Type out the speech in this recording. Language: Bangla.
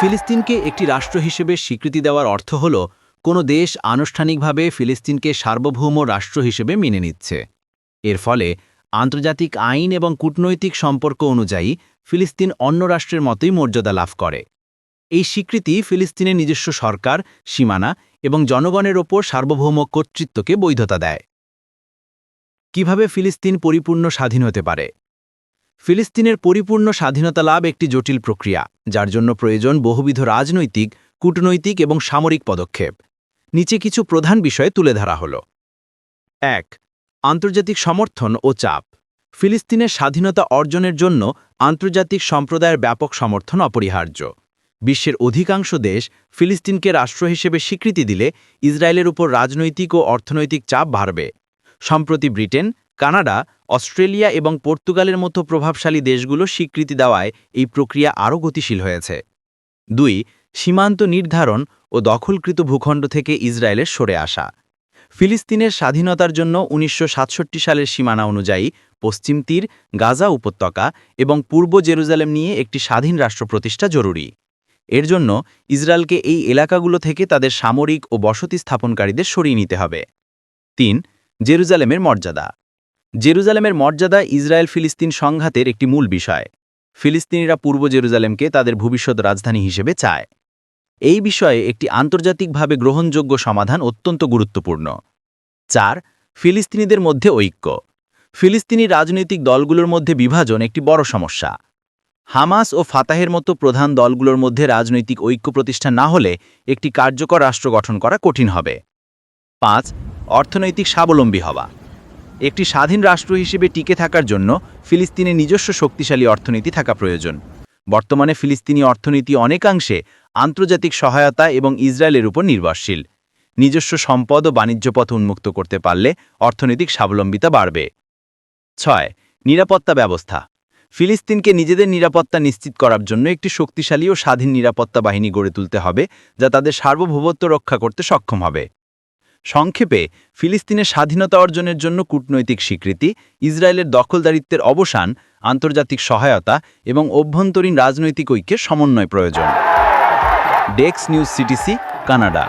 ফিলিস্তিনকে একটি রাষ্ট্র হিসেবে স্বীকৃতি দেওয়ার অর্থ হল, কোনো দেশ আনুষ্ঠানিকভাবে ফিলিস্তিনকে সার্বভৌম রাষ্ট্র হিসেবে মেনে নিচ্ছে। এর ফলে, আন্তর্জাতিক আইন এবং কূটনৈতিক সম্পর্ক অনুযায়ী, ফিলিস্তিন অন্য রাষ্ট্রের মতোই মর্যাদা লাভ করে। এই স্বীকৃতি ফিলিস্তিনের নিজস্ব সরকার, সীমানা এবং জনগণের ওপর সার্বভৌম কর্তৃত্বকে বৈধতা দেয়। কীভাবে ফিলিস্তিন পরিপূর্ণ স্বাধীন হতে পারে? ফিলিস্তিনের পরিপূর্ণ স্বাধীনতা লাভ একটি জটিল প্রক্রিয়া, যার জন্য প্রয়োজন বহুবিধ রাজনৈতিক, কূটনৈতিক এবং সামরিক পদক্ষেপ। নিচে কিছু প্রধান বিষয় তুলে ধরা হল। এক, আন্তর্জাতিক সমর্থন ও চাপ। ফিলিস্তিনের স্বাধীনতা অর্জনের জন্য আন্তর্জাতিক সম্প্রদায়ের ব্যাপক সমর্থন অপরিহার্য। বিশ্বের অধিকাংশ দেশ ফিলিস্তিনকে রাষ্ট্র হিসেবে স্বীকৃতি দিলে ইসরায়েলের উপর রাজনৈতিক ও অর্থনৈতিক চাপ বাড়বে। সম্প্রতি ব্রিটেন কানাডা, অস্ট্রেলিয়া এবং পর্তুগালের মতো প্রভাবশালী দেশগুলো স্বীকৃতি দেওয়ায় এই প্রক্রিয়া আরও গতিশীল হয়েছে। দুই, সীমান্ত নির্ধারণ ও দখলকৃত ভূখণ্ড থেকে ইসরায়েলের সরে আসা। ফিলিস্তিনের স্বাধীনতার জন্য উনিশশো সাতষট্টি সালের সীমানা অনুযায়ী পশ্চিম তীর, গাজা উপত্যকা এবং পূর্ব জেরুজালেম নিয়ে একটি স্বাধীন রাষ্ট্র প্রতিষ্ঠা জরুরি। এর জন্য ইসরায়েলকে এই এলাকাগুলো থেকে তাদের সামরিক ও বসতি স্থাপনকারীদের সরিয়ে নিতে হবে। তিন, জেরুজালেমের মর্যাদা। জেরুজালেমের মর্যাদা ইসরায়েল ফিলিস্তিন সংঘাতের একটি মূল বিষয়। ফিলিস্তিনিরা পূর্ব জেরুজালেমকে তাদের ভবিষ্যৎ রাজধানী হিসেবে চায়। এই বিষয়ে একটি আন্তর্জাতিকভাবে গ্রহণযোগ্য সমাধান অত্যন্ত গুরুত্বপূর্ণ। চার, ফিলিস্তিনিদের মধ্যে ঐক্য। ফিলিস্তিনি রাজনৈতিক দলগুলোর মধ্যে বিভাজন একটি বড় সমস্যা। হামাস ও ফাতাহের মতো প্রধান দলগুলোর মধ্যে রাজনৈতিক ঐক্য প্রতিষ্ঠা না হলে একটি কার্যকর রাষ্ট্র গঠন করা কঠিন হবে। পাঁচ, অর্থনৈতিক স্বাবলম্বী হওয়া। একটি স্বাধীন রাষ্ট্র হিসেবে টিকে থাকার জন্য ফিলিস্তিনের নিজস্ব শক্তিশালী অর্থনীতি থাকা প্রয়োজন। বর্তমানে ফিলিস্তিনি অর্থনীতি অনেকাংশে আন্তর্জাতিক সহায়তা এবং ইসরায়েলের উপর নির্ভরশীল। নিজস্ব সম্পদ ও বাণিজ্য পথ উন্মুক্ত করতে পারলে অর্থনৈতিক স্বাবলম্বিতা বাড়বে। ছয়, নিরাপত্তা ব্যবস্থা। ফিলিস্তিনকে নিজেদের নিরাপত্তা নিশ্চিত করার জন্য একটি শক্তিশালী ও স্বাধীন নিরাপত্তা বাহিনী গড়ে তুলতে হবে, যা তাদের সার্বভৌমত্ব রক্ষা করতে সক্ষম হবে। সংক্ষেপে ফিলিস্তিনের স্বাধীনতা অর্জনের জন্য কূটনৈতিক স্বীকৃতি, ইসরায়েলের দখলদারিত্বের অবসান, আন্তর্জাতিক সহায়তা এবং অভ্যন্তরীণ রাজনৈতিক ঐক্যের সমন্বয় প্রয়োজন। ডেক্স নিউজ সিটিসি, কানাডা।